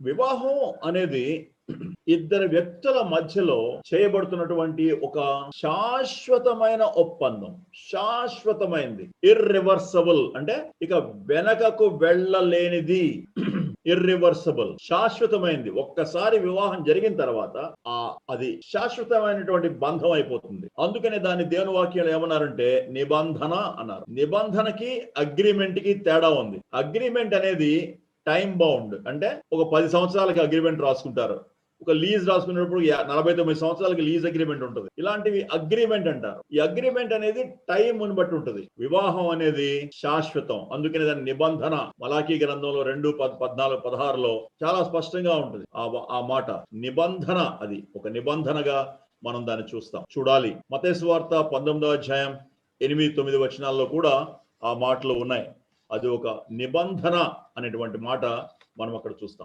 వివాహం అనేది ఇద్దరు వ్యక్తుల మధ్యలో చేయబడుతున్నటువంటి ఒక శాశ్వతమైన ఒప్పందం. శాశ్వతమైనది ఇర్రివర్సబుల్ అంటే ఇక వెనకకు వెళ్ళలేనిది. ఇర్రివర్సబుల్ శాశ్వతమైంది. ఒక్కసారి వివాహం జరిగిన తర్వాత ఆ అది శాశ్వతమైనటువంటి బంధం అయిపోతుంది. అందుకనే దాన్ని దేవుని వాక్యాలు ఏమన్నారంటే నిబంధన అన్నారు. నిబంధనకి అగ్రిమెంట్కి తేడా ఉంది. అగ్రిమెంట్ అనేది టైం బౌండ్. అంటే ఒక పది సంవత్సరాలకి అగ్రిమెంట్ రాసుకుంటారు. ఒక లీజ్ రాసుకునేటప్పుడు నలభై తొమ్మిది సంవత్సరాలకి లీజ్ అగ్రిమెంట్ ఉంటుంది. ఇలాంటివి అగ్రిమెంట్ అంటారు. ఈ అగ్రిమెంట్ అనేది టైం బట్టి ఉంటుంది. వివాహం అనేది శాశ్వతం. అందుకనే దాని నిబంధన మలాఖీ గ్రంథంలో రెండు పద్- పద్నాలుగు పదహారులో చాలా స్పష్టంగా ఉంటుంది. ఆ ఆ మాట నిబంధన అది. ఒక నిబంధనగా మనం దాన్ని చూస్తాం. చూడాలి. మతేశ్వార్త పంతొమ్మిదో అధ్యాయం ఎనిమిది తొమ్మిది వచనాల్లో కూడా ఆ మాటలు ఉన్నాయి. అది ఒక నిబంధన అనేటువంటి మాట మనం అక్కడ చూస్తాం.